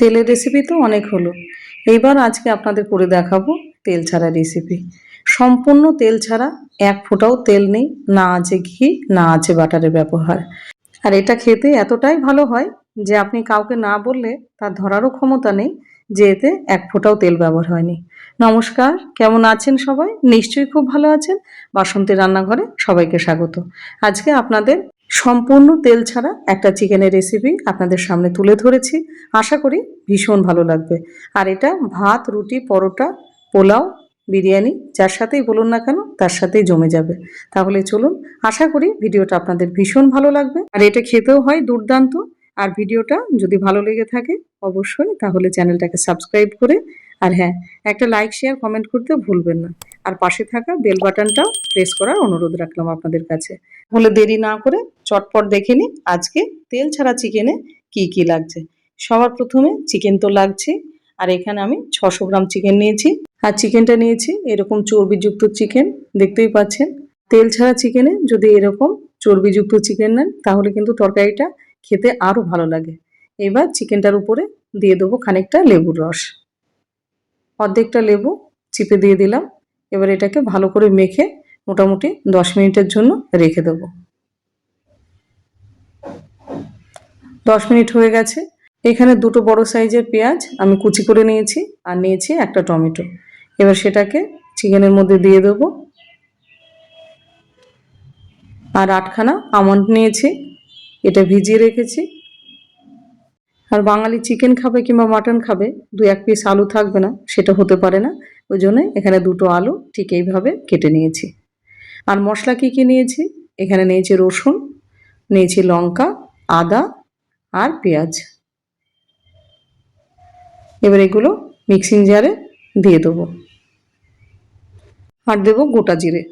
তেলের রেসিপি তো অনেক হলো। এইবার আজকে আপনাদের করে দেখাবো তেল ছাড়া রেসিপি সম্পূর্ণ তেল ছাড়া এক ফোঁটাও তেল নেই, না আছে ঘি, না আছে বাটারের ব্যবহার। আর এটা খেতে এতটাই ভালো হয় যে আপনি কাউকে না বললে তার ধরারও ক্ষমতা নেই যে এতে এক ফোঁটাও তেল ব্যবহার হয়নি। নমস্কার, কেমন আছেন সবাই? নিশ্চয়ই খুব ভালো আছেন। বাসন্তী রান্নাঘরে সবাইকে স্বাগত। আজকে আপনাদের সম্পূর্ণ তেল ছাড়া একটা চিকেনের রেসিপি আপনাদের সামনে তুলে ধরেছি। আশা করি ভীষণ ভালো লাগবে। আর এটা ভাত, রুটি, পরোটা, পোলাও, বিরিয়ানি, যার সাথেই বলুন না কেন, তার সাথেই জমে যাবে। তাহলে চলুন, আশা করি ভিডিওটা আপনাদের ভীষণ ভালো লাগবে। আর এটা খেতেও হয় দুর্দান্ত। আর ভিডিওটা যদি ভালো লেগে থাকে, অবশ্যই তাহলে চ্যানেলটাকে সাবস্ক্রাইব করে আর হ্যাঁ একটা লাইক শেয়ার কমেন্ট করতে ভুলবেন না। আর পাশে থাকা বেল বাটনটাও প্রেস করার অনুরোধ রাখলাম আপনাদের কাছে। তাহলে দেরি না করে চটপট দেখে নিই আজকে তেল ছাড়া চিকেনে কি কি লাগছে। সবার প্রথমে চিকেন তো লাগছে, আর এখানে আমি ছশো গ্রাম চিকেন নিয়েছি। আর চিকেনটা নিয়েছি এরকম চর্বিযুক্ত চিকেন দেখতেই পাচ্ছেন। তেল ছাড়া চিকেনে যদি এরকম চর্বিযুক্ত চিকেন নেন, তাহলে কিন্তু তরকারিটা খেতে আরও ভালো লাগে। এবার চিকেনটার উপরে দিয়ে দেবো খানিকটা লেবুর রস। অর্ধেকটা লেবু চিপে দিয়ে দিলাম। এবার এটাকে ভালো করে মেখে মোটামুটি দশ মিনিটের জন্য রেখে দেবো। দশ মিনিট হয়ে গেছে। এখানে দুটো বড় সাইজের পেঁয়াজ আমি কুচি করে নিয়েছি আর নিয়েছি একটা টমেটো। এবার সেটাকে চিকেনের মধ্যে দিয়ে দেবো। আর আটখানা আমন্ড নিয়েছি। এটা ভিজিয়ে রেখেছি। আর বাঙালি চিকেন খাবে কিংবা মাটন খাবে, দু এক পিস আলু থাকবে না, সেটা হতে পারে না। ওই জন্য এখানে দুটো আলু, ঠিক এইভাবে কেটে নিয়েছি। আর মশলা কী কী নিয়েছি? এখানে নিয়েছি রসুন, নিয়েছি লঙ্কা, আদা আর পেঁয়াজ। এবার এগুলো মিক্সিং জারে দিয়ে দেবো। আর দেবো গোটা জিরে।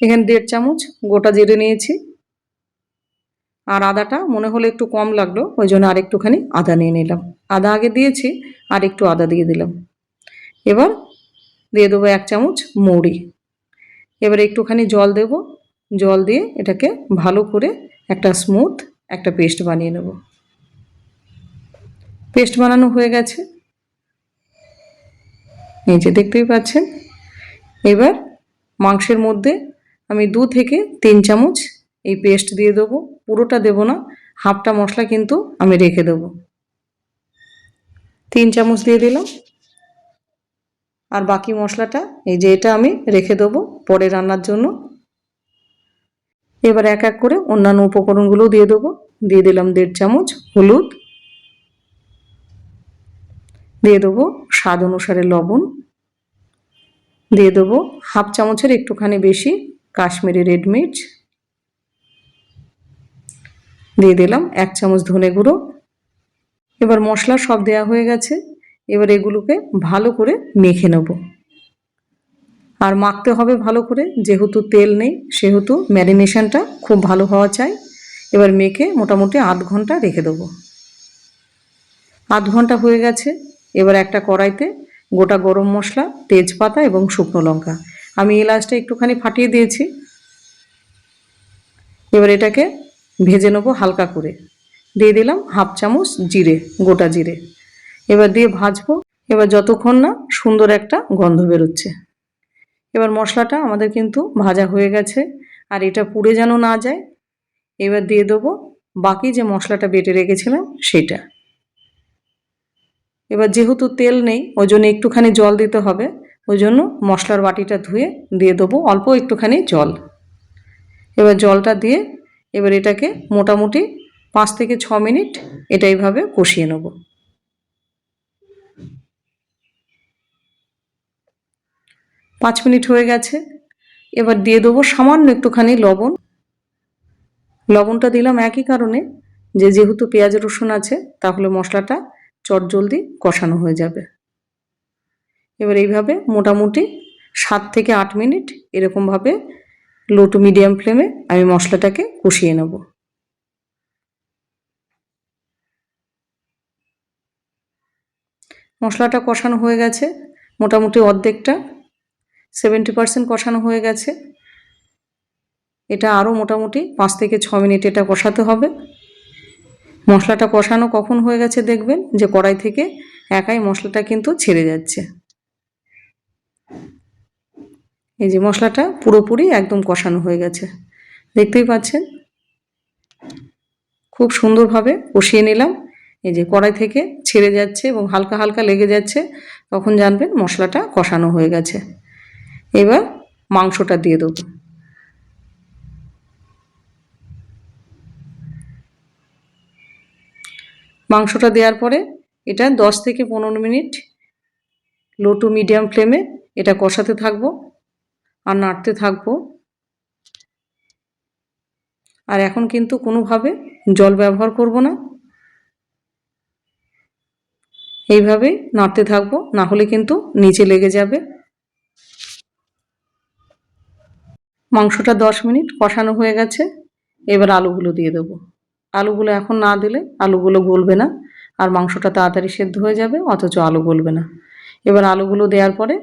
এখানে দেড় চামচ গোটা জিরে নিয়েছি। আর আদাটা মনে হলো একটু কম লাগল, ওই জন্য আর একটুখানি আদা নিয়ে নিলাম। আদা আগে দিয়েছি, আর একটু আদা দিয়ে দিলাম। এবার দিয়ে দেবো এক চামচ মৌরি। এবার একটুখানি জল দেব। জল দিয়ে এটাকে ভালো করে একটা স্মুথ একটা পেস্ট বানিয়ে নেব। পেস্ট বানানো হয়ে গেছে। এই যে দেখতেই পাচ্ছেন। এবার মাংসের মধ্যে আমি দু থেকে তিন চামচ এই পেস্ট দিয়ে দেবো, পুরোটা দেবো না, হাফটা মশলা কিন্তু আমি রেখে দেবো। তিন চামচ দিয়ে দিলাম। আর বাকি মশলাটা, এই যে এটা আমি রেখে দেবো পরে রান্নার জন্য। এবার এক এক করে অন্যান্য উপকরণগুলো দিয়ে দেবো। দিয়ে দিলাম দেড় চামচ হলুদ। দিয়ে দেবো স্বাদ অনুসারে লবণ। দিয়ে দেবো হাফ চামচের একটুখানি বেশি কাশ্মীরি রেড মির্চ। দিয়ে দিলাম এক চামচ ধনে গুঁড়ো। এবার মশলা সব দেওয়া হয়ে গেছে। এবার এগুলোকে ভালো করে মেখে নেব। আর মাখতে হবে ভালো করে, যেহেতু তেল নেই, সেহেতু ম্যারিনেশনটা খুব ভালো হওয়া চাই। এবার মেখে মোটামুটি আধ ঘণ্টা রেখে দেবো। আধ ঘণ্টা হয়ে গেছে। এবার একটা কড়াইতে গোটা গরম মশলা, তেজপাতা এবং শুকনো লঙ্কা। আমি এলাচটা একটুখানি ফাটিয়ে দিয়েছি। এবার এটাকে ভেজে নেব হালকা করে। দিয়ে দিলাম হাফ চামচ জিরে, গোটা জিরে। এবার দিয়ে ভাজবো। এবার যতক্ষণ না সুন্দর একটা গন্ধ বেরোচ্ছে। এবার মশলাটা আমাদের কিন্তু ভাজা হয়ে গেছে, আর এটা পুড়ে যেন না যায়। এবার দিয়ে দেবো বাকি যে মশলাটা বেটে রেখেছিলাম সেটা। এবার যেহেতু তেল নেই ওই জন্য একটুখানি জল দিতে হবে। ওই জন্য মশলার বাটিটা ধুয়ে দিয়ে দেবো অল্প একটুখানি জল। এবার জলটা দিয়ে এবার এটাকে মোটামুটি পাঁচ থেকে ছ মিনিট এটা এইভাবে কষিয়ে নেব। পাঁচ মিনিট হয়ে গেছে। এবার দিয়ে দেবো সামান্য একটুখানি লবণ। লবণটা দিলাম একই কারণে যে যেহেতু পেঁয়াজ, রসুন আছে, তাহলে মশলাটা চটজলদি কষানো হয়ে যাবে। এবার এইভাবে মোটামুটি সাত থেকে আট মিনিট এরকমভাবে লো টু মিডিয়াম ফ্লেমে আমি মশলাটাকে কষিয়ে নেব। মশলাটা কষানো হয়ে গেছে, মোটামুটি অর্ধেকটা। সেভেন্টি পার্সেন্ট কষানো হয়ে গেছে। এটা আরও মোটামুটি পাঁচ থেকে ছ মিনিট এটা কষাতে হবে। মশলাটা কষানো কখন হয়ে গেছে দেখবেন যে কড়াই থেকে একাই মশলাটা কিন্তু ছেড়ে যাচ্ছে। এই যে মশলাটা পুরোপুরি একদম কষানো হয়ে গেছে। দেখতেই পাচ্ছেন? খুব সুন্দরভাবে কষিয়ে নিলাম। এই যে কড়াই থেকে ছেড়ে যাচ্ছে এবং হালকা হালকা লেগে যাচ্ছে, তখন জানবেন মশলাটা কষানো হয়ে গেছে। এবার মাংসটা দিয়ে দেবো। মাংসটা দেওয়ার পরে এটা দশ থেকে পনেরো মিনিট লো টু মিডিয়াম ফ্লেমে এটা কষাতে থাকব। আর নাড়তে থাকব। আর এখন কিন্তু কোনোভাবে জল ব্যবহার করব না। এইভাবেই নাড়তে থাকব, না হলে কিন্তু নিচে লেগে যাবে। মাংসটা দশ মিনিট কষানো হয়ে গেছে। এবার আলুগুলো দিয়ে দেবো। আলুগুলো এখন না দিলে আলুগুলো গলবে না আর মাংসটা তাড়াতাড়ি সেদ্ধ হয়ে যাবে, অথচ আলু গলবে না। এবার আলুগুলো দেওয়ার পরে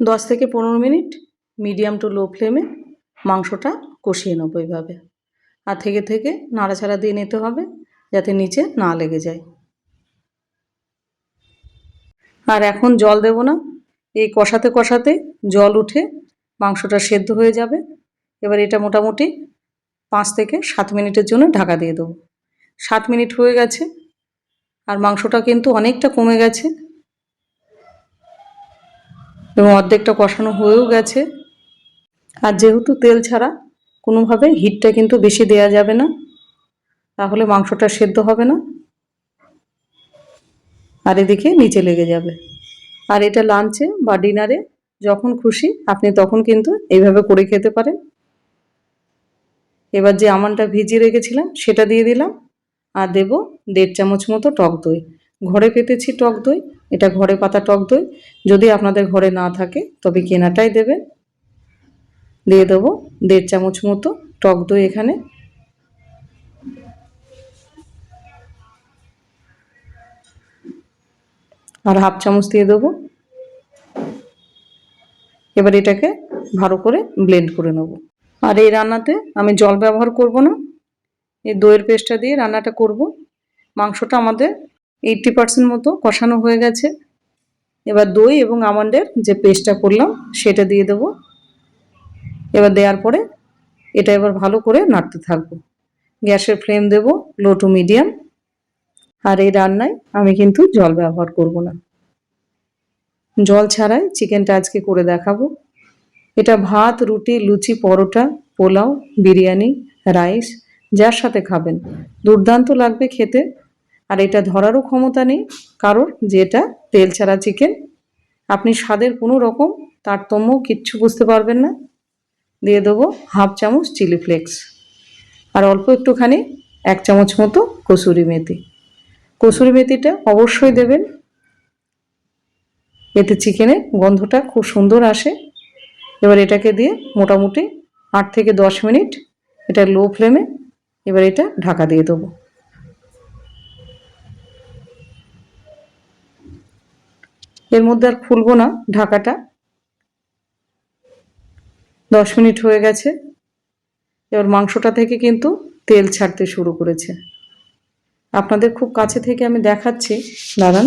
দশ থেকে পনেরো মিনিট মিডিয়াম টু লো ফ্লেমে মাংসটা কষিয়ে নেব এইভাবে। আর থেকে থেকে নাড়াচাড়া দিয়ে নিতে হবে যাতে নিচে না লেগে যায়। আর এখন জল দেব না, এই কষাতে কষাতে জল উঠে মাংসটা সেদ্ধ হয়ে যাবে। এবার এটা মোটামুটি পাঁচ থেকে সাত মিনিটের জন্য ঢাকা দিয়ে দেবো। সাত মিনিট হয়ে গেছে, আর মাংসটা কিন্তু অনেকটা কমে গেছে। এবং অর্ধেকটা কষানো হয়েও গেছে। আর যেহেতু তেল ছাড়া কোনোভাবে হিটটা কিন্তু বেশি দেয়া যাবে না, তাহলে মাংসটা সেদ্ধ হবে না। আর এদিকে নিচে লেগে যাবে। আর এটা লাঞ্চে বা ডিনারে যখন খুশি আপনি তখন কিন্তু এইভাবে করে খেতে পারেন। এবার যে আমনটা ভিজিয়ে রেখেছিলাম সেটা দিয়ে দিলাম। আর দেব দেড় চামচ মতো টক দই। ঘরে পেতেছি টক দই, এটা ঘরে পাতা টক দই। যদি আপনাদের ঘরে না থাকে তবে কেনাটাই দেবেন। দিয়ে দেবো দেড় চামচ মতো টক দই এখানে। আর হাফ চামচ দিয়ে দেবো। এবার এটাকে ভালো করে ব্লেন্ড করে নেব। আর এই রান্নাতে আমি জল ব্যবহার করব না। এই দইয়ের পেস্টটা দিয়ে রান্নাটা করব। মাংসটা আমাদের এইটটি পার্সেন্ট মতো কষানো হয়ে গেছে। এবার দই এবং আমন্ডের যে পেস্টটা করলাম, সেটা দিয়ে দেবো। এবার দেওয়ার পরে এটা এবার ভালো করে নাড়তে থাকব। গ্যাসের ফ্লেম দেব, লো টু মিডিয়াম। আর এই রান্নায় আমি কিন্তু জল ব্যবহার করব না। জল ছাড়াই চিকেনটা আজকে করে দেখাবো। এটা ভাত, রুটি, লুচি, পরোটা, পোলাও, বিরিয়ানি, রাইস, যার সাথে খাবেন। দুর্দান্ত লাগবে খেতে। আর এটা ধরারও ক্ষমতা নেই কারোর যে এটা তেল ছাড়া চিকেন। আপনি স্বাদের কোনো রকম তারতম্য কিচ্ছু বুঝতে পারবেন না। দিয়ে দেবো হাফ চামচ চিলি ফ্লেক্স। আর অল্প একটুখানি এক চামচ মতো কসুরি মেথি। কসুরি মেথিটা অবশ্যই দেবেন। এতে চিকেনের গন্ধটা খুব সুন্দর আসে। এবার এটাকে দিয়ে মোটামুটি আট থেকে দশ মিনিট এটা লো ফ্লেমে এবার এটা ঢাকা দিয়ে দেবো। এর মধ্যে আর খুলবো না, ঢাকাটা দশ মিনিট হয়ে গেছে। এবার মাংসটা থেকে কিন্তু তেল ছাড়তে শুরু করেছে। আপনাদের খুব কাছে থেকে আমি দেখাচ্ছি। দাঁড়ান।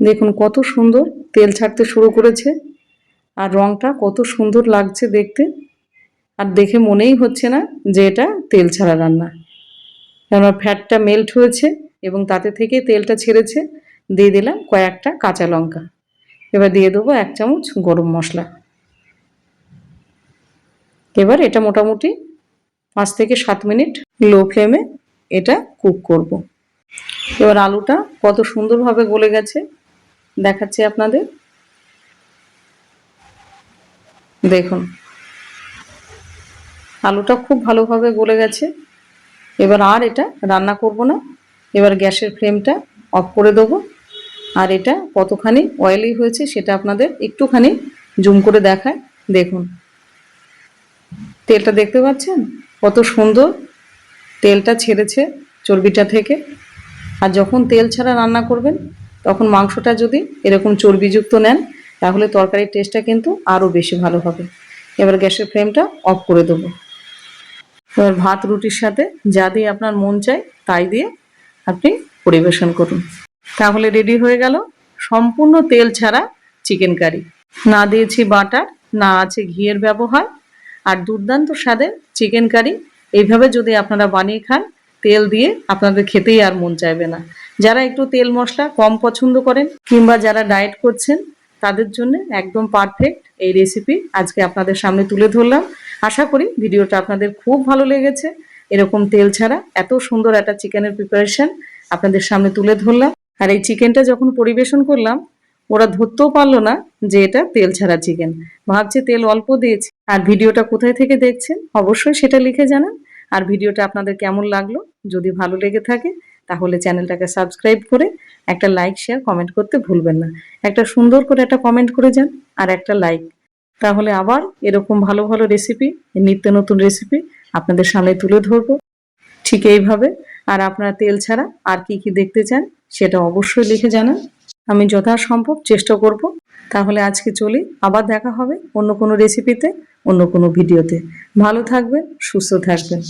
দেখুন কত সুন্দর তেল ছাড়তে শুরু করেছে আর রংটা কত সুন্দর লাগছে দেখতে। আর দেখে মনেই হচ্ছে না যে এটা তেল ছাড়া রান্না। কেননা ফ্যাটটা মেল্ট হয়েছে এবং তাতে থেকে তেলটা ছেড়েছে। দিয়ে দিলাম কয়েকটা কাঁচা লঙ্কা। এবার দিয়ে দেবো এক চামচ গরম মশলা। এবার এটা মোটামুটি পাঁচ থেকে সাত মিনিট লো ফ্লেমে এটা কুক করব। এবার আলুটা কত সুন্দরভাবে গলে গেছে দেখাচ্ছি আপনাদের। দেখুন, আলুটা খুব ভালোভাবে গলে গেছে। এবার আর এটা রান্না করব না। এবার গ্যাসের ফ্লেমটা অফ করে দেবো। আর এটা কতখানি অয়েলি হয়েছে সেটা আপনাদের একটুখানি জুম করে দেখায়। দেখুন তেলটা দেখতে পাচ্ছেন? কত সুন্দর। তেলটা ছেড়েছে চর্বিটা থেকে। আর যখন তেল ছাড়া রান্না করবেন, তখন মাংসটা যদি এরকম চর্বিযুক্ত নেন, তাহলে তরকারির টেস্টটা কিন্তু আরও বেশি ভালো হবে। এবার গ্যাসের ফ্লেমটা অফ করে দেবো। এবার ভাত, রুটির সাথে যা দিয়ে আপনার মন চায়, তাই দিয়ে আপনি পরিবেশন করুন। তাহলে রেডি হয়ে গেল সম্পূর্ণ তেল ছাড়া চিকেন কারি। না দিয়েছি বাটার, না আছে ঘিয়ের ব্যবহার। আর দুর্দান্ত স্বাদের চিকেন কারি এইভাবে যদি আপনারা বানিয়ে খান, তেল দিয়ে আপনাদের খেতেই আর মন চাইবে না। যারা একটু তেল মশলা কম পছন্দ করেন কিংবা যারা ডায়েট করছেন, তাদের জন্য একদম পারফেক্ট এই রেসিপি আজকে আপনাদের সামনে তুলে ধরলাম। আশা করি ভিডিওটা আপনাদের খুব ভালো লেগেছে। এরকম তেল ছাড়া এত সুন্দর একটা চিকেনের প্রিপারেশন আপনাদের সামনে তুলে ধরলাম। আর এই চিকেনটা যখন পরিবেশন করলাম ওরা ধরতেও পারল না যে এটা তেল ছাড়া চিকেন ভাবছে তেল অল্প দিয়েছি। আর ভিডিওটা কোথায় থেকে দেখছেন অবশ্যই সেটা লিখে জানান। আর ভিডিওটা আপনাদের কেমন লাগল? যদি ভালো লেগে থাকে, তাহলে চ্যানেলটাকে সাবস্ক্রাইব করে একটা লাইক শেয়ার কমেন্ট করতে ভুলবেন না। একটা সুন্দর করে একটা কমেন্ট করে যান আর একটা লাইক তাহলে আবার এরকম ভালো ভালো রেসিপি নিত্য নতুন রেসিপি আপনাদের সামনে তুলে ধরবো। ঠিক এইভাবে। আর আপনারা তেল ছাড়া আর কি কি দেখতে চান, সেটা অবশ্যই লিখে জানান। আমি যথাসম্ভব চেষ্টা করব। তাহলে আজকে চলি, আবার দেখা হবে অন্য কোনো রেসিপিতে অন্য কোনো ভিডিওতে ভালো থাকবেন, সুস্থ থাকবেন।